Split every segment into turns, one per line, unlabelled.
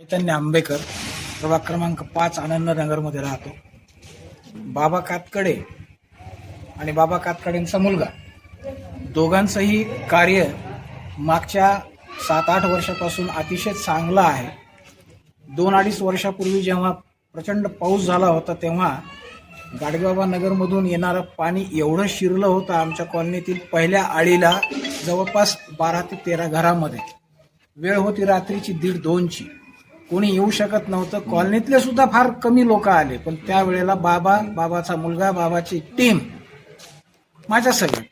चैतन्य आंबेकर प्रभाग क्रमांक पाच आनंदनगरमध्ये राहतो. बाबा कातकडे आणि बाबा कातकडेंचा मुलगा. दोघांचंही कार्य मागच्या सात आठ वर्षापासून अतिशय चांगलं आहे. दोन अडीच वर्षापूर्वी जेव्हा प्रचंड पाऊस झाला होता तेव्हा गाडगेबाबा नगरमधून येणारं पाणी एवढं शिरलं होतं आमच्या कॉलनीतील पहिल्या आळीला जवळपास बारा ते तेरा घरामध्ये. वेळ होती रात्रीची दीड दोनची. कोणी येऊ शकत नव्हतं. कॉलनीतले सुद्धा फार कमी लोक आले. पण त्यावेळेला बाबा बाबाचा मुलगा बाबाची टीम माझ्या सगळं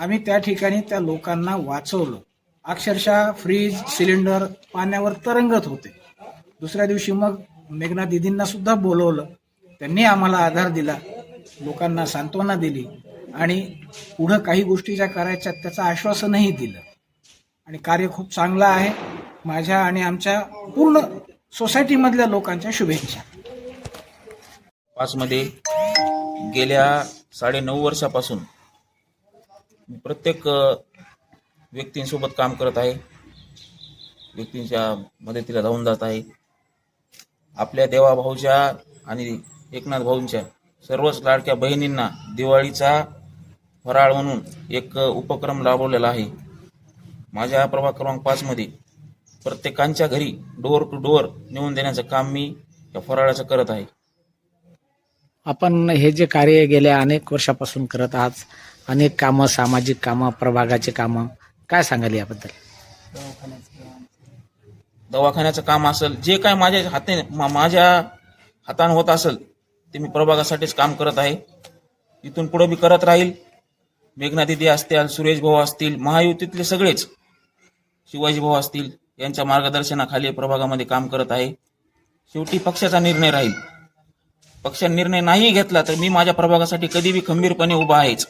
आम्ही त्या ठिकाणी त्या लोकांना वाचवलं. अक्षरशः फ्रीज सिलेंडर पाण्यावर तरंगत होते. दुसऱ्या दिवशी मग मेघना दिदींना सुद्धा बोलवलं. त्यांनी आम्हाला आधार दिला. लोकांना सांत्वना दिली. आणि पुढं काही गोष्टी ज्या करायच्या त्याचं आश्वासनही दिलं. आणि कार्य खूप चांगलं आहे. माझ्या आणि आमच्या पूर्ण सोसायटीमधल्या लोकांच्या शुभेच्छा.
पाचमध्ये गेल्या साडे नऊ वर्षापासून प्रत्येक व्यक्तींसोबत काम करत आहे. व्यक्तींच्या मदतीला धावून जात आहे. आपल्या देवाभाऊच्या आणि एकनाथ भाऊंच्या सर्वच लाडक्या बहिणींना दिवाळीचा फराळ म्हणून एक उपक्रम राबवलेला आहे. माझ्या प्रभाग क्रमांक पाचमध्ये प्रत्येकांच्या घरी डोअर टू डोअर नेऊन देण्याचं काम मी या फराळाचं करत आहे.
आपण हे जे कार्य गेल्या अनेक वर्षापासून करत आहात अनेक कामं सामाजिक कामं प्रभागाचे कामं काय सांगाल याबद्दल?
दवाखान्याचं काम असेल जे काय माझ्या हाते मा- माझ्या हाताने होत असेल ते मी प्रभागासाठीच काम करत आहे. इथून पुढे मी करत राहील. मेघना दिदी असतील सुरेश भाऊ असतील महायुतीतले सगळेच शिवाजी भाऊ असतील यांच्या मार्गदर्शनाखाली प्रभागामध्ये काम करत आहे. शेवटी पक्षाचा निर्णय राहील. पक्षाने निर्णय नाही घेतला तर मी माझ्या प्रभागासाठी कधी बी खंबीरपणे उभा आहेच.